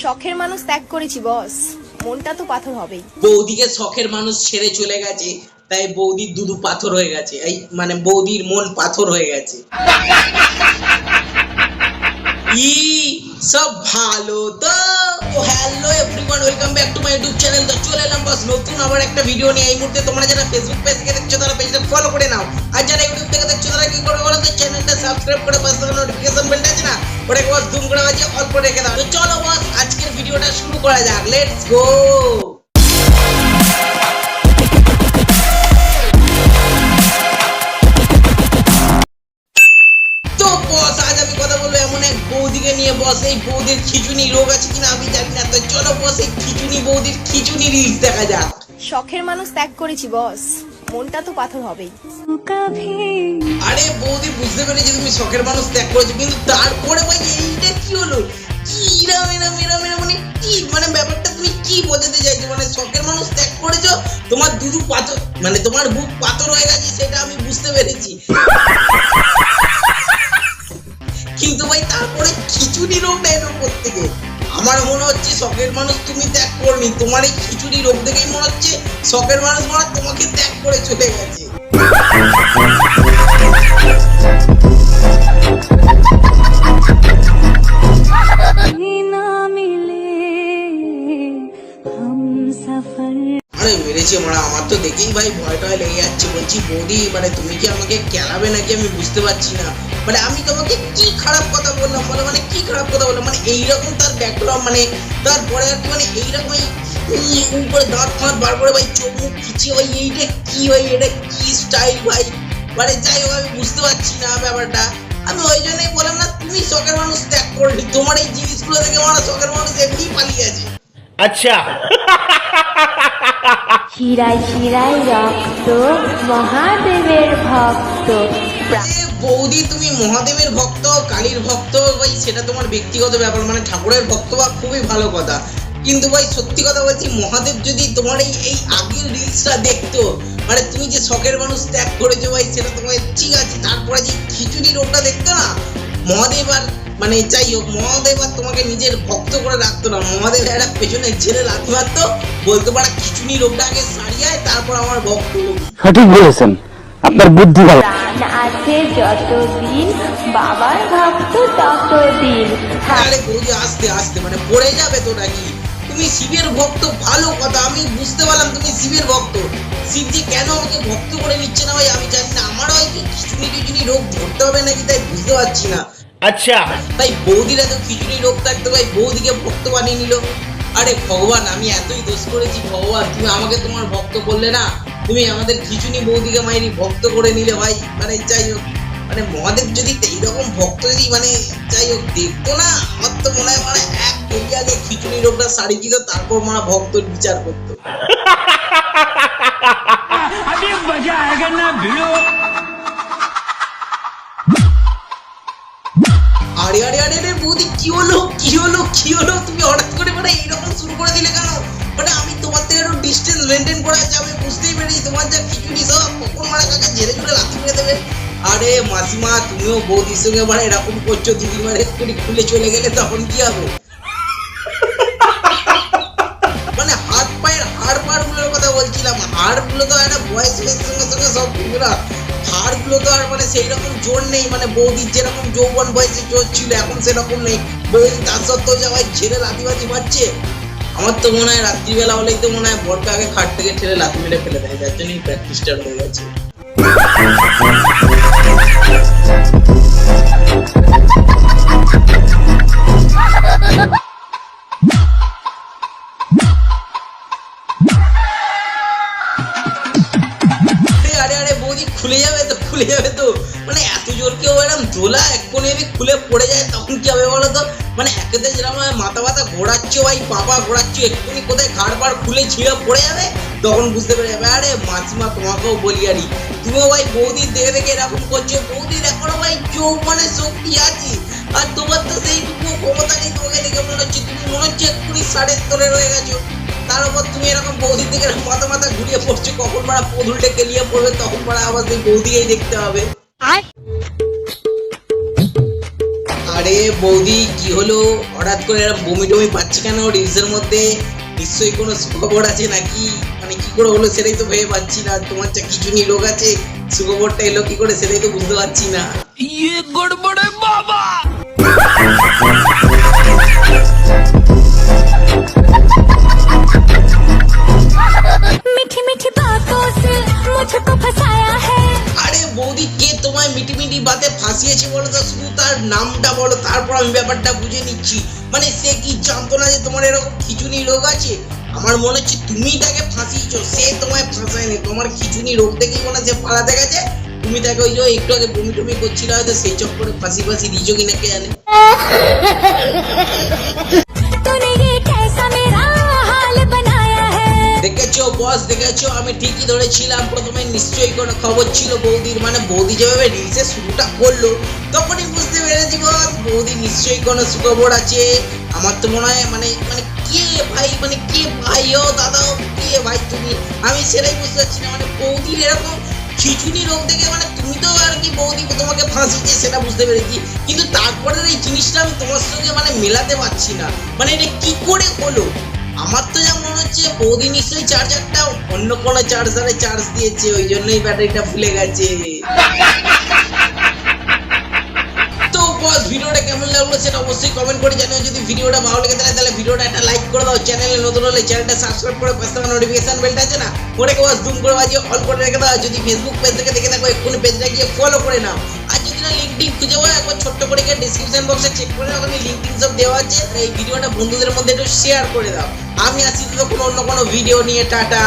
শখের মানুষ ত্যাগ করেছি বস মনটা তো পাথর হবেই। বৌদিকে শখের মানুষ ছেড়ে চলে গেছে, তাই বৌদির দুদু পাথর হয়ে গেছে। এই মানে বৌদির মন পাথর হয়ে গেছে। ই, সব ভালো তো। Hello everyone welcome back to my YouTube channel তো চলে এলাম বস নতুন আবার একটা ভিডিও নিয়ে। এই মুহূর্তে তোমরা যারা ফেসবুক পেজ থেকে দেখছ, তারা পেজটা ফলো করে নাও। আর যারা ইউটিউব থেকে দেখছ, তারা কি করবে বলো তো? চ্যানেলটা সাবস্ক্রাইব করে পাশে নোটিফিকেশন বেলটা আছে না? ওটাকে বস জুম করে বাজিয়ে অল্প রেখে দাও। তো চলো বস, আজকের ভিডিওটা শুরু করা যাক। লেটস গো বৌদিকে নিয়ে। বস, এই বৌদির খিচুনি রোগ আছে কিনা আমি জানি তো চলো বস খিচুনি বৌদির খিচুনি রিলস দেখা যাক। শখের মানুষ ত্যাগ করেছি, বস। মনটা তো পাথর হবেই। আরে বৌদি, বুঝতে পেরেছি তুমি শখের মানুষ, ত্যাগ করেছ, কিন্তু তারপরে ভাই এইটা কি হলো? কি রাম এরাম এরাম এরাম মানে কি? মানে ব্যাপারটা তুমি কি বোঝাতে চাইছো? মানে শখের মানুষ ত্যাগ করেছ, তোমার দুধু পাথর মানে তোমার বুক পাথর হয়ে গেছে, সেটা আমি বুঝতে পেরেছি। কিন্তু ভাই, তারপরে খিচুড়ি রোগটা এলো থেকে আমার মনে হচ্ছে শখের মানুষ তুমি ত্যাগ করনি, তোমার এই খিচুড়ি রোগ দেখেই মনে হচ্ছে শখের মানুষ মারা তোমাকে ত্যাগ করে চলে গেছে। না মিলে আরে মেরেছে মারা, আমার তো দেখেই ভাই ভয় টয় লেগে যাচ্ছে। বলছি, বৌদি মানে তুমি কি আমাকে কেলাবে নাকি? আমি বুঝতে পারছি না। মানে আমি তোমাকে কি খারাপ কথা বললাম বলো? মানে কি খারাপ কথা বললাম? মানে এইরকম তার ব্যাকগ্রাউন্ড মানে তারপরে আর কি মানে এইরকমই উপরে দাঁত ফাঁত বার করে ভাই, চোখ মুখ খিচে ভাই, এইটা কি, ভাই, এটা কি স্টাইল ভাই? মানে যাই হোক, আমি বুঝতে পারছি না ব্যাপারটা। আমি ওই জন্যই বললাম না, তুমি শখের মানুষ ত্যাগ করলি তোমার এই জিনিসগুলো থেকে আমার শখের মানুষ এমনি পালিয়ে আছে আচ্ছা। রক্ত, মহাদেবের ভক্ত। বৌদি, তুমি মহাদেবের ভক্ত, কালীর ভক্ত, ভাই, সেটা তোমার ব্যক্তিগত ব্যাপার। মানে ঠাকুরের ভক্ত বা খুবই ভালো কথা। কিন্তু ভাই, সত্যি কথা বলছি, মহাদেব যদি তোমার এই এই আগের রিলসটা দেখতো মানে তুমি যে শখের মানুষ ত্যাগ করেছ ভাই, সেটা তোমার ঠিক আছে, তারপরে যে খিচুড়ি রোগটা দেখতো মহাদেব আর মানে যাই হোক মহাদেব আর তোমাকে নিজের ভক্ত করে রাখতো না। মহাদেব একটা পেছনে ছেলে লাথি মারতো বলতে পারা খিচুড়ি রোগটা আগে সারিয়ায় তারপর আমার ভক্ত। সঠিক বলেছেন। আপনার বুদ্ধি ভালো। আছে যতদিন বাবার ভক্ত ততদিন। আরে বৌদি আস্তে আস্তে মানে পড়ে যাবে তো নাকি? তুমি শিবের ভক্ত ভালো কথা আমি বুঝতে পারলাম তুমি শিবের ভক্ত। শিবজি কেন আমাকে ভক্ত করে নিচ্ছে না ভাই আমি জানি না আমারও হয়তো খিচুড়ি খিচুড়ি রোগ ধরতে হবে নাকি তাই বুঝতে পারছি না। আচ্ছা। তাই বৌদির এত খিচুড়ি রোগ থাকতে ভাই বৌদিকে ভক্ত বানিয়ে নিল। আরে ভগবান আমি এতই দোষ করেছি ভগবান তুমি আমাকে তোমার ভক্ত করলে না তুমি আমাদের খিচুনি বৌদিকে মাইরি ভক্ত করে নিলে ভাই মানে যাই হোক। মানে মহাদেব যদি এইরকম ভক্ত যদি মানে যাই হোক দেখতো না আমার তো মনে হয় মানে এক কোটি আগে খিচুড়ি লোকটা শাড়ি দিত তারপর মানে ভক্ত বিচার করতো। আরে আরে আরে আরে বৌদি কি হলো কি হলো কি হলো? আরে মাসিমা, তুমিও বৌদির সঙ্গে মানে এরকম করছ দিদি মানে এক্ষুনি খুলে চলে গেলে তখন কি হবে? মানে হাত পায়ের হাড় পাড়গুলোর কথা বলছিলাম হাড়গুলো তো একটা বয়সের সঙ্গে সঙ্গে সব হাড়গুলো তো আর মানে সেই রকম জোর নেই মানে বৌদির যেরকম যৌবন বয়সে জোর ছিল, এখন সেরকম নেই। বৌদি তার সত্ত্বেও যে ভাই ছেড়ে লাথিবাজি মারছে, আমার তো মনে হয় রাত্রিবেলা হলেই তো মনে হয় আগে খাট থেকে ঠেলে লাথি মেরে ফেলে দেয়, যার জন্যই প্র্যাকটিসটা হয়ে গেছে। Ha ha খুলে যাবে তো, খুলে যাবে তো। মানে এত জোর কেউ এরকম দোলা এক কোণে খুলে পড়ে যায়, তখন কি হবে বলো তো মানে একেতে যেরকম মাথা মাথা ঘোরাচ্ছ ভাই পাপা ঘোরাচ্ছ, এক্ষুনি কোথায় ঘাড় পাড় খুলে ছিঁড়ে পড়ে যাবে, তখন বুঝতে পেরে যাবে, আরে মাসিমা তোমাকেও বলি আরি তুমিও ভাই বৌদির দেখে দেখে এরকম করছ বৌদির এখনও ভাই চোখ মানে শক্তি আছে। আর তোমার তো সেইটুকু ক্ষমতা নেই তোমাকে দেখে মনে হচ্ছে, তুমি মনে হচ্ছে এক্ষুনি সাড়ে তোরে রয়ে গেছো। তার উপর তুমি এরকম বৌদির দিকে মাথা মাথা ঘুরিয়ে পড়ছো কখন মারা পদুলটে কেলিয়ে পড়বে তখন মারা আবার সেই বৌদিকেই দেখতে হবে। আরে বৌদি কি হলো? হঠাৎ করে এরকম বমি টমি পাচ্ছি কেন রিলসের মধ্যে? নিশ্চয়ই কোনো সুখবর আছে নাকি? মানে কি করে হলো সেটাই তো ভেবে পাচ্ছি না। তোমার যা কিছু নি লোক আছে সুখবরটা এলো কি করে সেটাই তো বুঝতে পারছি না। मीठी ব্যাপারটা বুঝে নিচ্ছি। মানে সে কি জানতো না যে তোমার এরকম খিচুনি রোগ আছে? আমার মনে হচ্ছে তুমি তাকে ফাঁসিয়েছো। সে তোমায় ফাঁসায়নি। তোমার খিচুনি রোগ দেখে মনে সে পালাতে গেছে তুমি তাকে ওই যে একটু আগে বমি টমি করছিল হয়তো সেই চক্করে ফাঁসি ফাঁসি দিয়েছ কিনা কে জানে। দেখেছ বস দেখেছ? আমি ঠিকই ধরেছিলাম। প্রথমে নিশ্চয়ই কোনো খবর ছিল বৌদির। মানে বৌদি যেভাবে রিলসের শুরুটা করল তখনই বুঝতে পেরেছি বস বৌদি নিশ্চয়ই কোনো সুখবর আছে? আমার তো মনে হয় মানে মানে কে ভাই মানে কে ভাই ও দাদা কে ভাই তুমি? আমি সেটাই বুঝতে পারছি না। মানে বৌদির এরকম খিচুনি রোগ দেখে মানে তুমি তো আর কি বৌদি তোমাকে ফাঁসিয়েছে সেটা বুঝতে পেরেছি। কিন্তু তারপরে এই জিনিসটা আমি তোমার সঙ্গে মানে মেলাতে পারছি না। মানে এটা কি করে হলো? আমার তো যা মনে হচ্ছে, বৌদি নিশ্চয়ই চার্জারটা অন্য কোনো চার্জারে চার্জ দিয়েছে, ওই জন্যই ব্যাটারিটা ফুলে গেছে। বস ভিডিওটা কেমন লাগল সেটা অবশ্যই কমেন্ট করে জানিও। যদি ভিডিওটা ভালো লেগে থাকে তাহলে ভিডিওটা একটা লাইক করে দাও। চ্যানেলে নতুন হলে চ্যানেলটা সাবস্ক্রাইব করে পাশে থাকা নোটিফিকেশন বেলটা আছে না? ওটাকে বস জুম করে বাজিয়ে অল করে রেখে দাও। যদি ফেসবুক পেজ থেকে দেখে থাকো, এক্ষুনি পেজটা গিয়ে ফলো করে নাও। আর যদি না লিঙ্কডিন খুঁজে পাও, একবার ছোট্ট করে গিয়ে ডিসক্রিপশন বক্সে চেক করে নাও। ওখানে লিঙ্কডিন সব দেওয়া আছে। এই ভিডিওটা বন্ধুদের মধ্যে একটু শেয়ার করে দাও। আমি আসছি তো কোনো অন্য কোনো ভিডিও নিয়ে। টাটা!